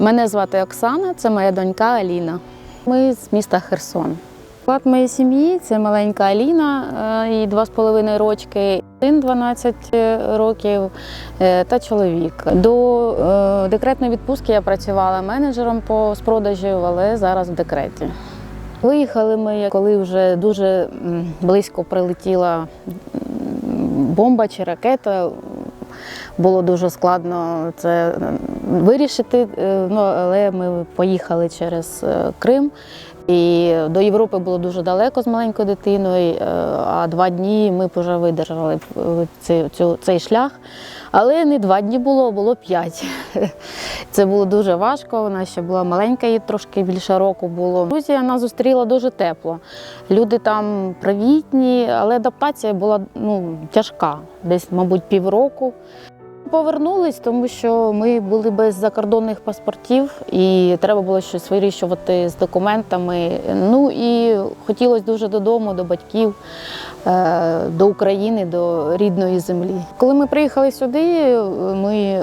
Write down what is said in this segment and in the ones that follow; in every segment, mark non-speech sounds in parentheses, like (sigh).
Мене звати Оксана, це моя донька Аліна. Ми з міста Херсон. Склад моєї сім'ї це маленька Аліна, е, їй два з половиною рочки, син 12 років е, та чоловік. До е, декретної відпустки я працювала менеджером по з продажів, але зараз в декреті. Виїхали ми, коли вже дуже близько прилетіла бомба чи ракета. Було дуже складно це вирішити, е, ну, але ми поїхали через е, Крим. І до Європи було дуже далеко з маленькою дитиною, е, а два дні ми вже видержали цей, шлях. Але не два дні було, було п'ять. (laughs) Це було дуже важко. Вона ще була маленька, їй трошки більше року було. Грузія нас зустріла дуже тепло. Люди там привітні, але адаптація була ну, тяжка, десь, мабуть, півроку. Повернулись, тому що ми були без закордонних паспортів і треба було щось вирішувати з документами. Ну і хотілося дуже додому, до батьків, е, до України, до рідної землі. Коли ми приїхали сюди, ми е,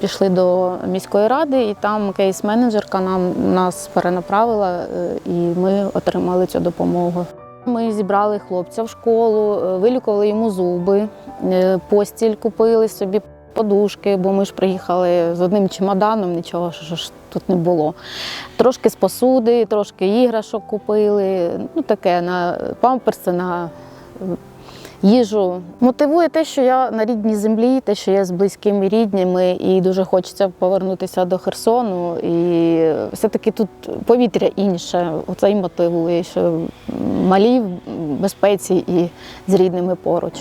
пішли до міської ради, і там кейс-менеджерка нам нас перенаправила, е, і ми отримали цю допомогу. Ми зібрали хлопця в школу, е, вилікували йому зуби, е, постіль купили собі подушки, бо ми ж приїхали з одним чемоданом, нічого ж тут не було. Трошки з посуди, трошки іграшок купили, ну таке на памперси, на їжу. Мотивує те, що я на рідній землі, те, що я з близькими рідними, і дуже хочеться повернутися до Херсону. І все-таки тут повітря інше. Оце й мотивує, що малі в безпеці і з рідними поруч.